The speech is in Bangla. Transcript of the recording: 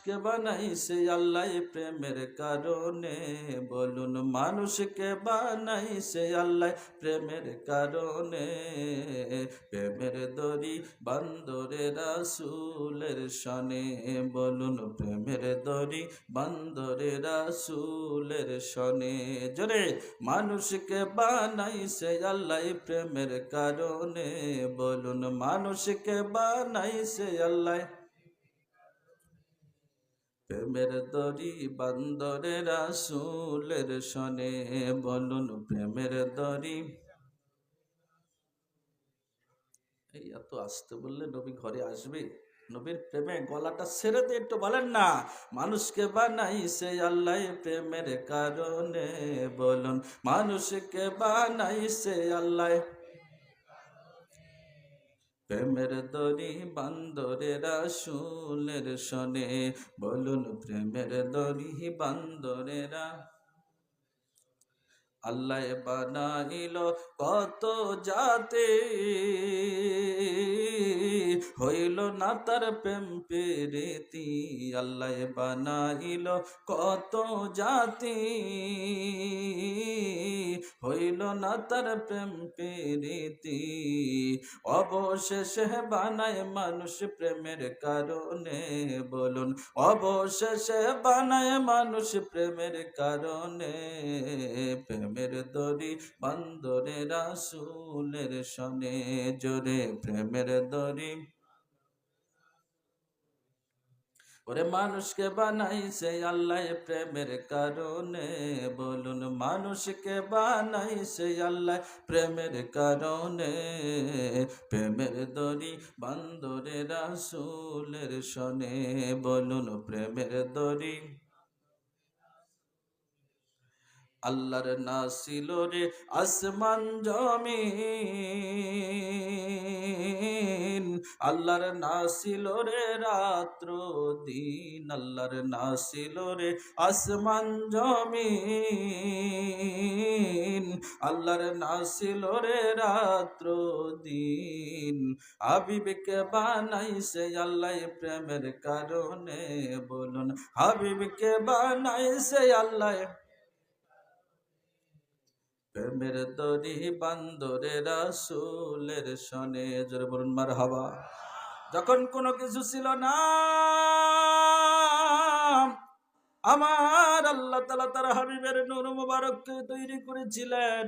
মানুষকে বানাইছে আল্লাহ প্রেমের কারণে। বলুন, মানুষকে বানাইছে আল্লাহ প্রেমের কারণে। প্রেমের দড়ি বান্দরে রাসুলের সনে বলুন, প্রেমের দড়ি বান্দরে রাসুলের সনে জোরে, মানুষকে বানাইছে আল্লাহ প্রেমের কারণে। বলুন, মানুষকে বানাইছে আল্লাহ প্রেমের দড়ি বান্দরে রাসুলের সনে, বলুন প্রেমের দড়ি। এই এত আসতে বললে নবী ঘরে আসবে? নবীর প্রেমে গলাটা ছেড়ে দিয়ে একটু বলেন না। মানুষকে বানাইছে আল্লাহ প্রেমের কারণে, বলুন। মানুষকে বানাইছে আল্লাহ প্রেমের দড়ি বান্দরে রাসুলের শনে বলুন প্রেমের দড়ি বান্দরেরা। আল্লাহ বানাইল কত জাতে, হইল না তার প্রেম পেরেতি। আল্লাহ বানাইল কত জাতি না তার প্রেম পেরেতি। অবশেষে বানায় মানুষ প্রেমের কারণে, বলুন, অবশেষে বানায় মানুষ প্রেমের কারণে, প্রেমের দড়ি বান্দরে রাসুলের সনে, জোরে প্রেমের দড়ি। ওরে মানুষকে বানাইছে আল্লাহ প্রেমের কারণে। বলুন, মানুষকে বানাইছে আল্লাহ প্রেমের কারণে। প্রেমের দড়ি বান্দরে রাসুলের সনে। বলুন, প্রেমের দড়ি। আল্লাহর নাসিল রে আসমান জমিন আল্লাহর নাসিল রে রাত্র দিন, আল্লাহর নাসিল রে আসমান জমিন। আল্লাহর নাসিল রে রাত্র দিন, হাবিবকে বানাইছে আল্লাহ প্রেমের কারণে। বলুন, হাবিবকে বানাইছে আল্লাহ প্রেমের দড়ি বান্দরে রাসুলের সনে। জোরে বলুন মার হাবা যখন কোনো কিছু ছিল না, আমার আল্লাহ তালা তার হাবিবের নুর মুবারককে তৈরি করেছিলেন।